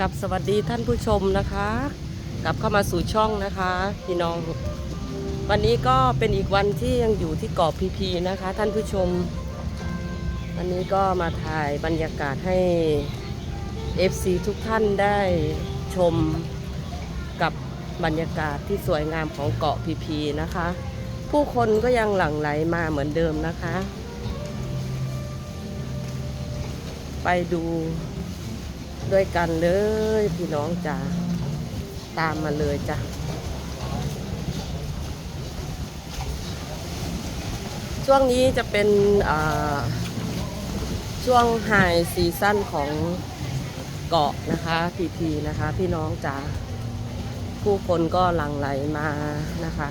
กับสวัสดีท่านผู้ชมนะคะ กลับเข้ามาสู่ช่องนะคะพี่น้อง วันนี้ก็เป็นอีกวันที่ยังอยู่ที่เกาะพีพีนะคะ ท่านผู้ชม วันนี้ก็มาถ่ายบรรยากาศให้ FC ทุกท่านได้ชมกับบรรยากาศที่สวยงามของเกาะพีพีนะคะ ผู้คนก็ยังหลั่งไหลมาเหมือนเดิมนะคะ ไปดู ด้วยกันเลยพี่น้องจ๋าตามมาเลยจ้ะช่วงนี้จะเป็นช่วงไฮซีซั่นของเกาะนะคะพีพีนะคะ พี่น้องจ๋าผู้คนก็หลั่งไหลมานะคะ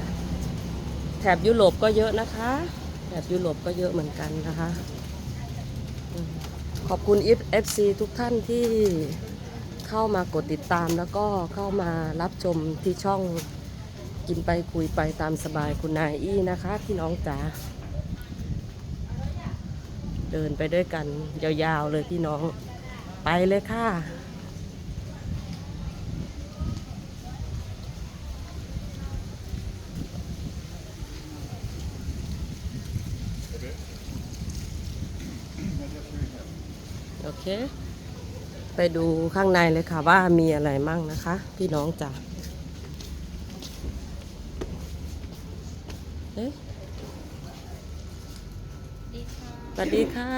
แถบยุโรปก็เยอะนะคะ แถบยุโรปก็เยอะเหมือนกันนะคะ ขอบคุณ FC ทุกท่านที่เข้ามากดติดตามแล้วก็เข้ามารับชมที่ช่องกินไปคุยไปตามสบายคุณนายอี้นะคะพี่น้องจ๋าเดินไปด้วยกันยาวๆเลยพี่น้องไปเลยค่ะ โอเค ไปดูข้างในเลยค่ะว่ามีอะไรมั่งนะคะ พี่น้องจ๋าเอ๊ะสวัสดีค่ะ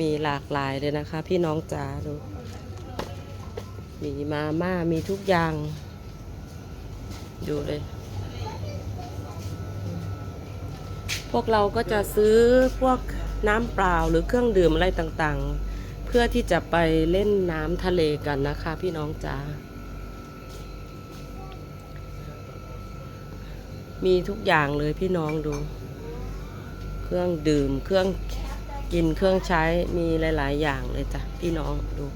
มีหลากหลายเลยนะคะ พี่น้องจ๋าดู มีมาม่ามีทุกอย่าง ดูเลย พวกเราก็จะซื้อพวกน้ำเปล่าหรือเครื่องดื่มอะไรต่างๆ เพื่อที่จะไปเล่นน้ำทะเลกันนะคะ พี่น้องจ๋ามีทุกอย่างเลยพี่น้องดู เครื่องดื่มเครื่อง กินเครื่องใช้มีหลาย ๆ อย่างเลยจ้ะ พี่น้องดู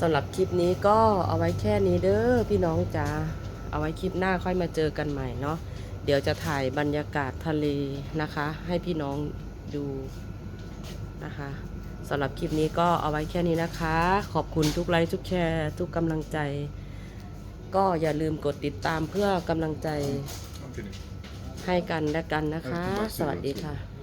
สำหรับคลิปนี้ก็เอาไว้แค่นี้เด้อพี่น้องจ๋าเอาไว้คลิปหน้าค่อยมาเจอกันใหม่เนาะเดี๋ยวจะถ่ายบรรยากาศทะเลนะคะ ให้พี่น้องดูนะคะสำหรับคลิปนี้ก็เอาไว้แค่นี้นะคะ ขอบคุณทุกไลค์ทุกแชร์ ทุกกำลังใจ ก็อย่าลืมกดติดตามเพื่อกำลังใจ ให้กันและกันนะคะ สวัสดีค่ะ